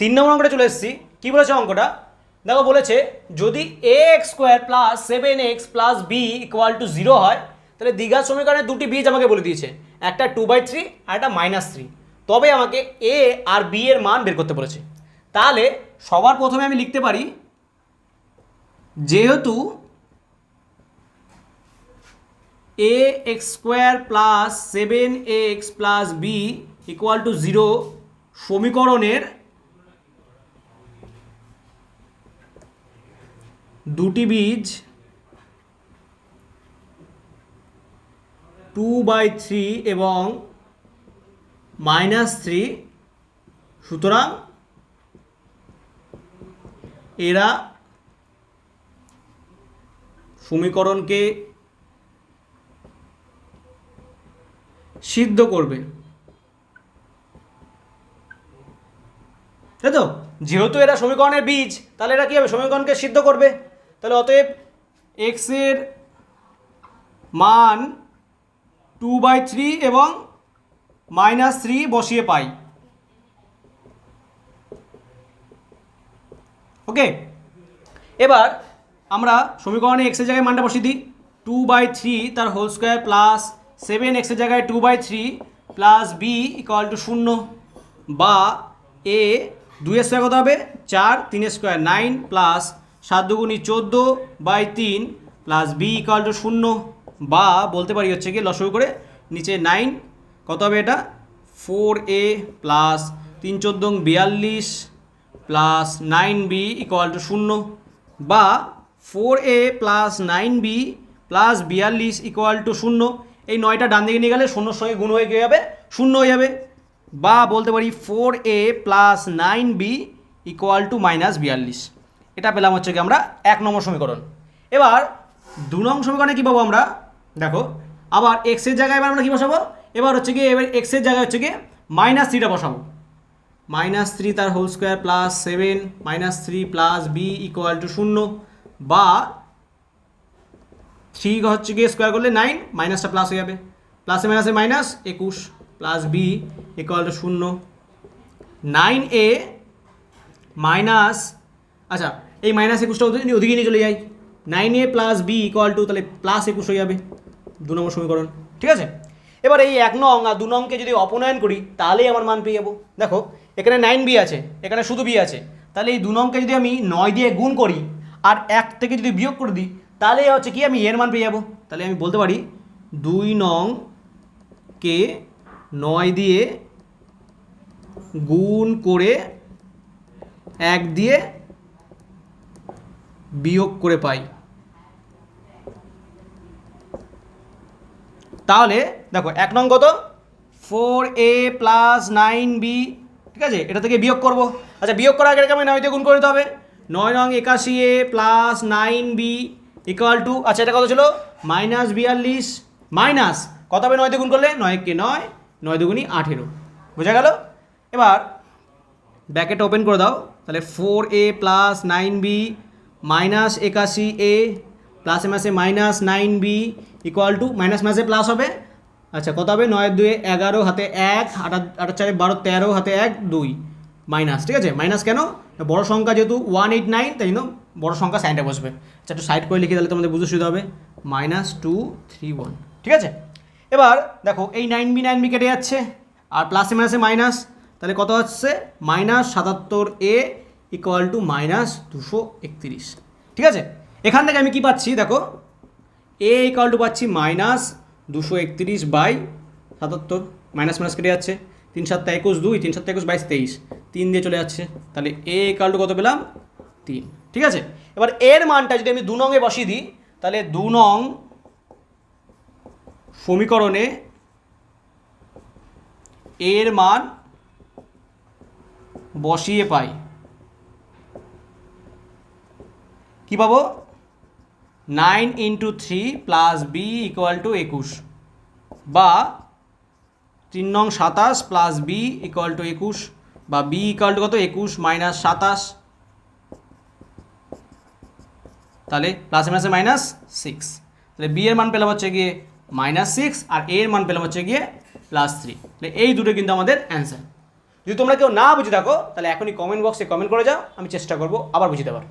তিন নম্বর অঙ্কটা চলে এসেছি। কী বলেছে অঙ্কটা? দেখো, বলেছে যদি a x square plus seven x plus b equal to zero হয়, তাহলে দীঘা সমীকরণের দুটি বীজ আমাকে বলে দিয়েছে। একটা টু বাই থ্রি আর একটা মাইনাস থ্রি তবে আমাকে এ আর বি এর মান বের করতে বলেছে। তাহলে সবার প্রথমে আমি লিখতে পারি, যেহেতু a x square plus seven x plus b equal to zero সমীকরণের দুটি বীজ টু বাই থ্রি এবং মাইনাস থ্রি সুতরাং এরা সমীকরণকে সিদ্ধ করবে। তাই তো যেহেতু এরা সমীকরণের বীজ, তাহলে এরা কী হবে? সমীকরণকে সিদ্ধ করবে। তাহলে অতএব এক্সের মান টু বাই থ্রি এবং মাইনাস থ্রি বসিয়ে পাই। ওকে এবার আমরা সমীকরণে এক্সের জায়গায় মানটা বসিয়ে দিই। টু বাই থ্রি তার হোল স্কোয়ার প্লাস সেভেন এক্সের জায়গায় two by three plus b equal to শূন্য বা এ দুইয়ের স্কোয়ার কত হবে? চার, তিনের স্কোয়ার নাইন প্লাস সাত দুগুণি চোদ্দ বাই তিন প্লাস বি ইকুয়াল টু শূন্য বা বলতে পারি হচ্ছে কি লসগু করে নিচে নাইন। কত হবে এটা? ফোর এ প্লাস তিন চোদ্দ বিয়াল্লিশ plus nine b equal to শূন্য বা four a plus nine b plus বিয়াল্লিশ ইকুয়াল টু শূন্য। এই নয়টা ডান দিকে নিয়ে গেলে শূন্যর সঙ্গে গুণ হয়ে গিয়ে যাবে, শূন্য হয়ে যাবে। বা বলতে পারি four a plus nine b equal to minus বিয়াল্লিশ। এটা পেলাম হচ্ছে কি আমরা এক নম্বর সমীকরণ। এবার দু নং সমীকরণে কী পাবো আমরা? দেখো, আবার এক্সের জায়গায় এবার আমরা কী বসাবো? এবার হচ্ছে গিয়ে এবার এক্সের জায়গায় হচ্ছে গিয়ে মাইনাস থ্রিটা বসাবো। মাইনাস থ্রি তার whole square plus seven minus three plus b equal to শূন্য, বা থ্রি হচ্ছে গিয়ে স্কোয়ার করলে নাইন মাইনাসটা প্লাস হয়ে যাবে। প্লাসে মাইনাসে মাইনাস একুশ প্লাস বি ইকুয়াল টু শূন্য। নাইন এ মাইনাস আচ্ছা এই মাইনাস একুশটা ওদিকে নিয়ে চলে যাই nine a plus b equal to তাহলে প্লাস একুশ হয়ে যাবে, দু নম্বর সমীকরণ, ঠিক আছে? এবার এই এক নং আর দু নংকে যদি অপনয়ন করি, তাহলেই আমার মান পেয়ে যাব। দেখো, এখানে নাইন বি আছে, এখানে শুধু বি আছে, তাহলে এই দু নংকে যদি আমি নয় দিয়ে গুণ করি, আর এক থেকে যদি বিয়োগ করে দিই, তাহলে হচ্ছে কি আমি এর মান পেয়ে যাব? তাহলে আমি বলতে পারি, দুই নং কে নয় দিয়ে গুণ করে এক দিয়ে বিয়োগ করে পাই। তাহলে দেখো, এক নং কত? Four a plus nine b. ঠিক আছে? এটা থেকে বিয়োগ করব। আচ্ছা বিয়োগ করার আগে আমি নয় গুণ করে দিতে হবে। নয় নং একাশি a plus nine b equal to আচ্ছা এটা কত ছিল? মাইনাস বিয়াল্লিশ। মাইনাস কত হবে নয় গুণ করলে? নয় কে নয় নয় দুগুণি আঠেরো। বোঝা গেল? এবার ব্যাকেট ওপেন করে দাও। তাহলে four a plus nine b minus একাশি এ প্লাসে মাসে minus nine b equal to minus মাসে প্লাস হবে? আচ্ছা কত হবে? নয় দুয়ে এগারো হাতে এক, আটা আটার চারে বারো, তেরো হাতে এক, দুই। মাইনাস, ঠিক আছে? মাইনাস কেন? বড় সংখ্যা যেহেতু ওয়ান এইট নাইন, তাই জন্য বড় সংখ্যা সাইনটা বসবে। আচ্ছা একটু সাইড করে লিখে তাহলে তোমাদের বুঝতে সুবিধা হবে। মাইনাস টু, থ্রি, ওয়ান, ঠিক আছে? এবার দেখো, এই নাইন বি নাইন বি কেটে যাচ্ছে, আর প্লাসে মাইনাসে মাইনাস, তাহলে কত হচ্ছে মাইনাস সাতাত্তর এ ইকুয়াল টু মাইনাস দুশো একত্রিশ ঠিক আছে? এখান থেকে আমি কি পাচ্ছি? দেখো এ ইকুয়াল টু পাচ্ছি মাইনাস দুশো একত্রিশ বাই সাতাত্তর। মাইনাস মাইনাস কেটে যাচ্ছে। তিন সাতটা একুশ দুই, তিন সাতটা একুশ বাইশ তেইশ। তিন দিয়ে চলে যাচ্ছে। তাহলে এ ইকুয়াল টু কত পেলাম? তিন। ঠিক আছে? এবার এর মানটা যদি আমি দু নংয়ে বসিয়ে দিই, তাহলে দু নং সমীকরণে এর মান বসিয়ে পাই। কি পাবো? Nine into three plus b equal to একুশ। বা তিন নং সাতাশ প্লাস বি ইকুয়াল টু একুশ। বা বি ইকুয়াল টু কত? একুশ মাইনাস সাতাশ। তাহলে প্লাস মাইনাসে মাইনাস সিক্স তাহলে বি এর মান পেলাম হচ্ছে গিয়ে মাইনাস সিক্স আর এর মান পেলাম হচ্ছে গিয়ে প্লাস থ্রি তাহলে এই দুটো কিন্তু আমাদের অ্যান্সার যদি তোমরা কেউ না বুঝে থাকো, তাহলে এখনই কমেন্ট বক্সে কমেন্ট করে যাও, আমি চেষ্টা করব আবার বুঝে দেওয়ার।